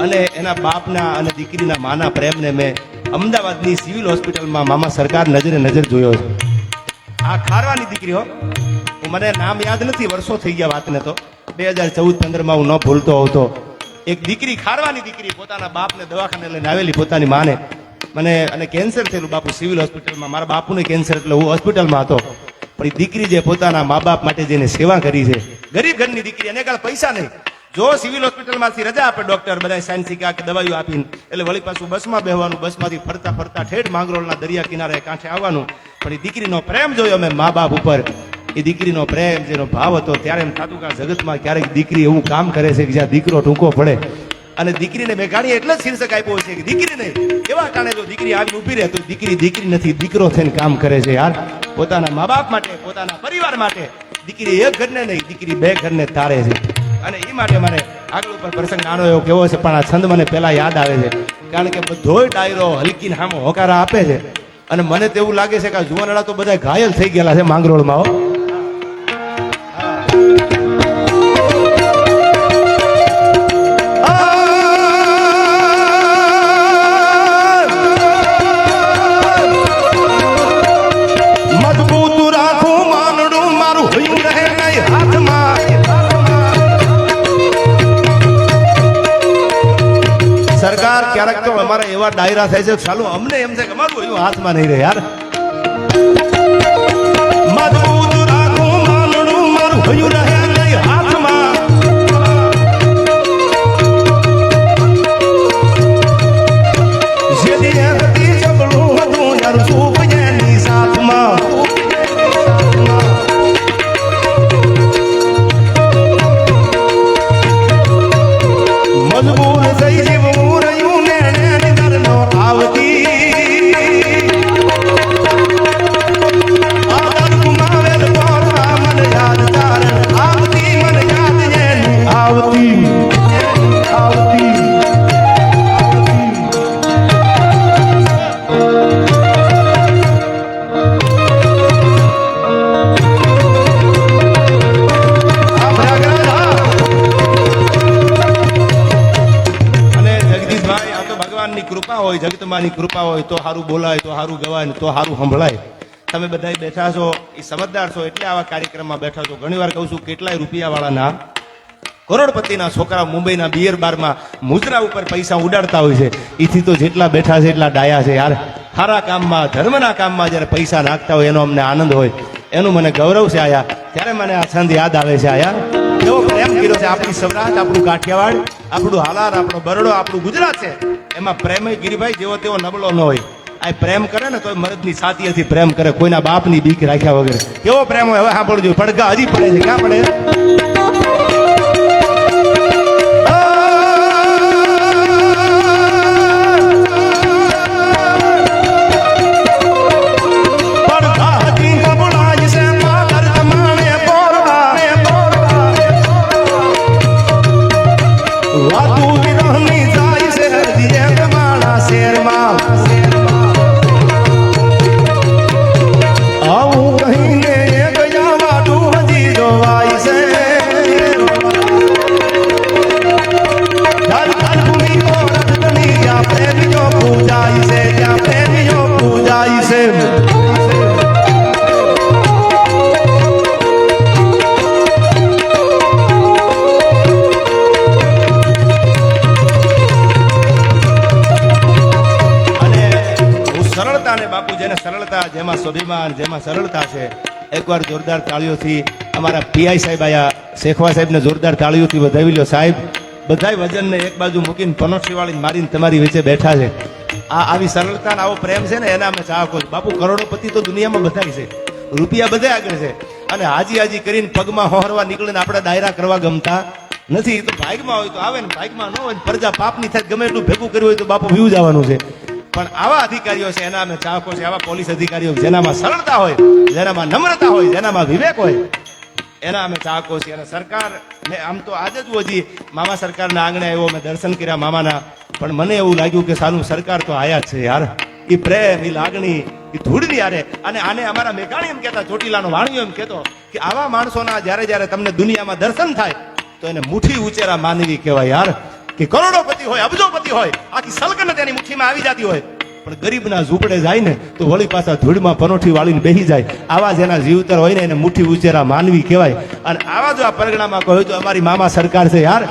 અને એના બાપના અને દીકરીના માના પ્રેમને મેં અમદાવાદની સિવિલ હોસ્પિટલમાં મામા સરકાર નજરે નજર જોયો છે. આ ખારવાની દીકરી હો. હું મને નામ યાદ નથી, વર્ષો થઈ ગયા વાતને તો. બે હજાર ચૌદ પંદરમાં હું ન ભૂલતો હોતો. એક દીકરી, ખારવાની દીકરી, પોતાના બાપને દવાખાને લઈને આવેલી પોતાની માને. મને, અને કેન્સર થયેલું બાપુ સિવિલ હોસ્પિટલમાં. મારા બાપુને કેન્સર એટલે હું હોસ્પિટલમાં હતો. પણ એ દીકરી જે પોતાના મા બાપ માટે જેને સેવા કરી છે, ગરીબ ઘરની દીકરી, એને કાળ પૈસા નહીં. જો સિવિલ હોસ્પિટલમાંથી રજા આપે ડોક્ટર બધા સાયન્સિકા કે દવાઈઓ આપીને, એટલે વળી પાછું બસમાં બેહવાનું, બસમાંથી ફરતા ફરતા ઠેઠ માંગરોળના દરિયા કિનારે કાંઠે આવવાનું. પણ એ દીકરીનો પ્રેમ જોયો અમે મા બાપ ઉપર. એ દીકરીનો પ્રેમ, જેનો ભાવ હતો, ત્યારે એમ થતું કે જગતમાં ક્યારેક દીકરી એવું કામ કરે છે કે જ્યાં દીકરો ટૂંકો પડે. અને દીકરીને મેં ગાડી એટલે જ શીર્ષક આપ્યો છે કે દીકરી નહીં એવા કારણે જો દીકરી આવી ઊભી રહે, તો દીકરી દીકરી નથી, દીકરો થઈને કામ કરે છે યાર. પોતાના મા બાપ માટે, પોતાના પરિવાર માટે, દીકરી એક ઘરને નહીં, દીકરી બે ઘરને તારે છે. અને એ માટે મને આગળ ઉપર પ્રસંગ નાનો એવો કેવો છે, પણ આ છંદ મને પહેલાં યાદ આવે છે. કારણ કે બધોય ડાયરો હલકી હામો હોકારા આપે છે. અને મને તેવું લાગે છે કે આ જુવાનડા તો બધા ઘાયલ થઈ ગયેલા છે માંગરોળમાં, હો. સરકાર ક્યારેક તો અમારા એવા ડાયરા થાય છે, ચાલો અમને એમ છે કે અમારું એવું હાથમાં નહીં રહે યાર. મારું રહે. હોય જગતમાની કૃપા હોય, તો સારું બોલાય, તો સારું ગવાય તો સારું સંભળાય. તમે બધા બેઠા છો, એ સમજદાર છો, એટલે આવા કાર્યક્રમમાં બેઠા છો. ઘણી વાર કહું છું, કેટલાય રૂપિયાવાળાના, કરોડપતિના છોકરા મુંબઈના બિયર બારમાં મુજરા ઉપર પૈસા ઉડાડતા હોય છે. એથી તો જેટલા બેઠા છે, એટલા ડાયા છે. યાર સારા કામમાં, ધર્મના કામમાં જ્યારે પૈસા નાખતા હોય, એનો અમને આનંદ હોય. એનું મને ગૌરવ છે આયા. ત્યારે મને આ છંદ યાદ આવે છે આયા. કેવો પ્રેમ કર્યો છે આપણી સૌરાષ્ટ્ર, આપણું કાઠિયાવાડ આપણું હાલાર, આપણો બરોડો, આપણું ગુજરાત છે. એમાં પ્રેમ ગિરિભાઈ, જેવો તેવો નબળો ન હોય. આ પ્રેમ કરે ને તો મરદની સાતીએથી પ્રેમ કરે, કોઈના બાપની બીક રાખ્યા વગર. કેવો પ્રેમ હોય? હવે સાંભળજો. પડઘા હજી પડે છે. ક્યાં પડે? જેને સરળતા, જેમાં સ્વાભિમાન, જેમાં સરળતા છે, એકવાર જોરદાર તાળીઓથી અમારા પીઆઈ સાહેબ આયા, શેખવા સાહેબને જોરદાર તાળીઓથી વધાવી લ્યો સાહેબ. બધાય વજનને એક બાજુ મૂકીને પનોઠી વાળી મારીને તમારી વચ્ચે બેઠા છે. આ આવી સરળતા આવો પ્રેમ છે ને, એના અમે ચાહકો બાપુ, કરોડોપતિ તો દુનિયામાં બધાય છે. રૂપિયા બધે આગળ છે. અને હાજી હાજી કરીને પગમાં હોહરવા નીકળીને આપણે ડાયરા કરવા ગમતા નથી. તો ભાગમાં હોય તો આવે ને, ભાગમાં ન હોય પ્રજા પાપની થાય, ગમે એટલું ભેગું કર્યું હોય તો બાપુ વ્યૂ જવાનું છે. પણ આવા અધિકારીઓ છે, એના અમે ચાહકો છે, આવા પોલીસ અધિકારીઓ જેનામાં સરળતા હોય, જેનામાં નમ્રતા હોય, જેનામાં વિવેક હોય, એના અમે ચાહકો છીએ. અને સરકાર ને આમ તો આજે જ હજી મામા સરકારના આંગણે આવ્યો મેં દર્શન કર્યા મામાના. પણ મને એવું લાગ્યું કે સાલું સરકાર તો આયા છે યાર. એ પ્રેમ એ લાગણી એ ધૂળની યારે અને આને અમારા મેઘાણી એમ કહેતા, ચોટીલાનો વાણીઓ એમ કહેતો, કે આવા માણસોના જ્યારે જ્યારે તમને દુનિયામાં દર્શન થાય, તો એને મુઠ્ઠી ઉચેરા માનવી કહેવાય યાર. કે કરોડોપતિ હોય, અબજોપતિ હોય, આખી સલકનત એની મુઠ્ઠીમાં આવી જતી હોય. પણ ગરીબના ઝૂંપડે જાય ને, તો વળી પાછા ધૂળમાં પનોઠી વાળીને બેસી જાય. આવા જેના જીવતર હોય ને, એને મુઠ્ઠી ઉચેરા માનવી કહેવાય. અને આવા જો આ પરગણામાં કહ્યું તો અમારી મામા સરકાર છે, યાર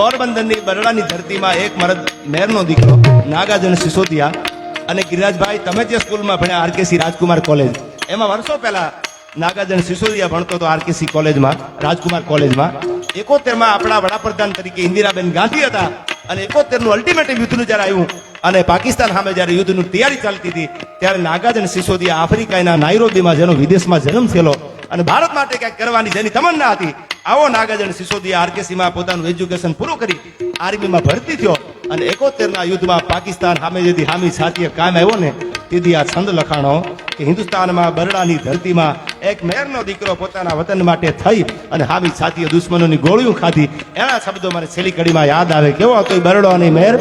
પોરબંદરની બરડાની ધરતીમાં એક મરદ મેરનો દીકરો, નાગાર્જુન સિસોદિયા અને ગિરિરાજભાઈ, તમે જે સ્કૂલમાં ભણ્યા આરકેસી રાજકુમાર કોલેજ, એમાં વર્ષો પહેલા નાગાર્જુન સિસોદિયા ભણતો હતો આરકેસી કોલેજમાં, રાજકુમાર કોલેજમાં. એકોતેરમાં આપણા વડાપ્રધાન તરીકે ઇન્દિરાબેન ગાંધી હતા અને એકોતેરનું અલ્ટિમેટિવ યુદ્ધનું જ્યારે આવ્યું અને પાકિસ્તાન સામે જ્યારે યુદ્ધની તૈયારી ચાલતી હતી, ત્યારે નાગાર્જુન સિસોદિયા આફ્રિકાના નાઇરોબીમાં જેનો વિદેશમાં જન્મ થયેલો અને ભારત માટે કંઈક કરવાની જેની તમન્ના હતી આવો નાગાજન સિસોદિયા આરકેસીમાં પોતાનું એજ્યુકેશન પૂરું કરી આર્મીમાં ભરતી થયો અને એકોતેરના યુદ્ધમાં પાકિસ્તાન સામે જેથી હામી સાથીએ કામ આવ્યો ને તેથી આ છંદ લખાણો કે હિન્દુસ્તાનમાં બરડાની ધરતીમાં એક મેરનો દીકરો પોતાના વતન માટે થઈ અને હામી છાતીએ દુશ્મનોની ગોળીઓ ખાધી. એના શબ્દો મને છેલ્લી કડીમાં યાદ આવે. કેવો હતો એ બરડો અને મેર